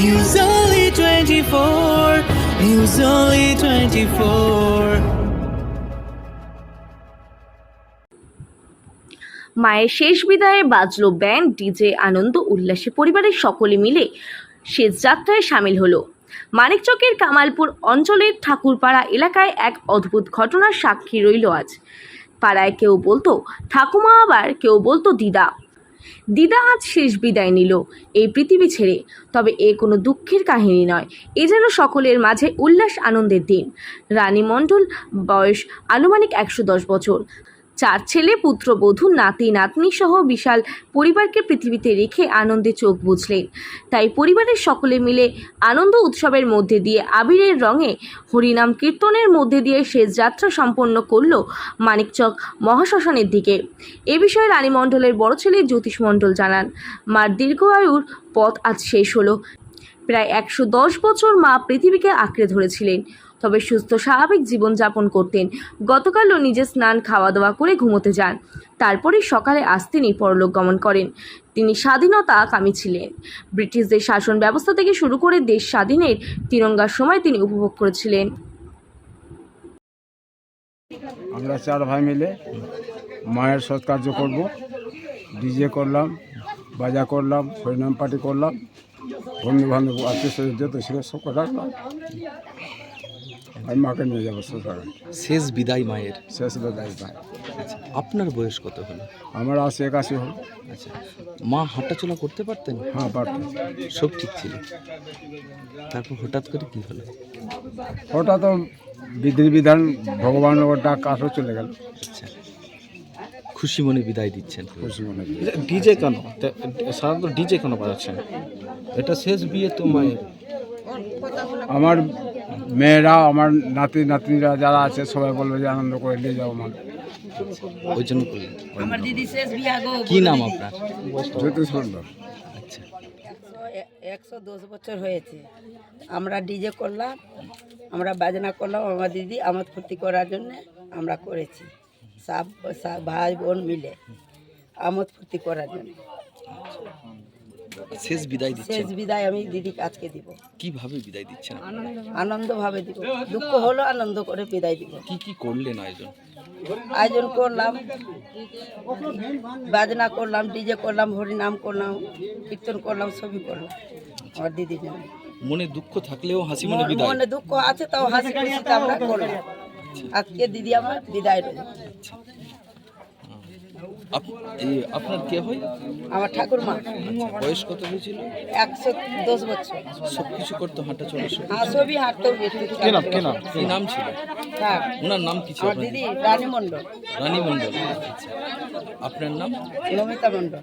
News Only 24. News Only 24. মায়ের শেষ বিদায়ে বাজলো ব্যান্ড ডিজে আনন্দ, উল্লাসে পরিবারের সকলে মিলে শেষ যাত্রায় সামিল হলো মানিকচকের কামালপুর অঞ্চলের ঠাকুরপাড়া এলাকায় এক অদ্ভুত ঘটনার সাক্ষী রইল আজ পাড়ায় কেউ বলতো, ঠাকুমা আবার কেউ বলতো, দিদা দিদা আজ শেষ বিদায় নিল এই পৃথিবী ছেড়ে। তবে এ কোনো দুঃখের কাহিনী নয়, এ যেন সকলের মাঝে উল্লাস আনন্দের দিন। রানী মণ্ডল, বয়স আনুমানিক একশো দশ বছর। চার ছেলে পুত্রবধূ নাতি, নাতনি সহ বিশাল পরিবারকে পৃথিবীতে রেখে আনন্দে চোখ বুঝলেন। তাই পরিবারের সকলে মিলে আনন্দ উৎসবের মধ্যে দিয়ে আবিরের রঙে হরিনাম কীর্তনের মধ্যে দিয়ে শেষ যাত্রা সম্পন্ন করল মানিকচক মহাশ্মশানের দিকে। এ বিষয়ে রানী মণ্ডলের বড় ছেলে জ্যোতিষ মণ্ডল জানান, মার দীর্ঘ আয়ুর পথ আজ শেষ হলো। প্রায় একশো দশ বছর মা পৃথিবীকে আঁকড়ে ধরেছিলেন। তবে সুস্থ, স্বাভাবিক জীবনযাপন করতেন। গতকালও নিজে স্নান খাওয়া দাওয়া করে ঘুমোতে যান। তারপরে সকালে আজ তিনি পরলোক গমন করেন। তিনি স্বাধীনতা কামী ছিলেন। ব্রিটিশদের শাসন ব্যবস্থা থেকে শুরু করে দেশ স্বাধীনের তিরঙ্গার সময় তিনি উপভোগ করেছিলেন। আমরা চার ভাই মিলে মায়ের সৎকার্য করব। ডিজে করলাম, বাজা করলাম হরিনাম পার্টি করলাম। বন্ধু বান্ধব আত্মীয় স্বজন যত ছিল সব কথা আমি মাকে নিয়ে যাব শ্মশানে শেষ বিদায় মায়ের? শেষ বিদায় ভাই আচ্ছা আপনার বয়স কত হলো? আমার আশি একাশি হল। আচ্ছা মা হাঁটাচলা করতে পারতেন? হ্যাঁ পারতাম সব ঠিক ছিল। তারপর হঠাৎ করে কী হলো? হঠাৎ বিধি বিধান ভগবানের ওর ডাক আসো চলে গেল। আচ্ছা। খুশি মনে বিদায় দিচ্ছেন। খুশি মনে। ডিজে কেন? সাধারণত ডিজে কেন বাজাচ্ছেন? এটা শেষ বিয়ে তো মায়ের আমার মেয়েরা আমার নাতি নাতনিরা যারা আছে সবাই বলবে যে আনন্দ করে নিয়ে যাও আমার ওই জন্য কি নাম আপনার? জ্যোতিষ সুন্দর আচ্ছা। একশো দশ বছর হয়েছে। আমরা ডিজে করলাম আমরা বাজনা করলাম আমার দিদি আমার ফুর্তি করার জন্য আমরা করেছি। সব ভাই বোন মিলে আমোদ ফুর্তি করার জন্য। শেষ বিদায় শেষ বিদায় আমি দিদিকে আজকে দিব। কীভাবে বিদায় দিচ্ছেন আপনারা? আনন্দভাবে। দিব। দুঃখ হলো আনন্দ করে বিদায় দিব। কি কি করলেন আয়োজন? আয়োজন করলাম বাজনা করলাম ডিজে করলাম হরিনাম করলাম কীর্তন করলাম সবই করলাম। আমার দিদির জন্য মনে দুঃখ থাকলেও হাসি মনে বিদায়? মনে দুঃখ আছে তাও হাসি খুশিতে আমরা করলাম। আজকে দিদি আমার বিদায় রইল। আপনার কে হয়? আমার ঠাকুরমা। বয়স কত হয়েছিল? একশো দশ বছর। সব কিছু করতো হাঁটা চলা সব হ্যাঁ হাঁটতেও গেছি। কে নাম কে নাম কি নাম? ছিল? হ্যাঁ। ওনার নাম কি ছিল আমার দিদি রানী মণ্ডল। রানী মণ্ডল। আচ্ছা। আপনার নাম? নমিতা মণ্ডল।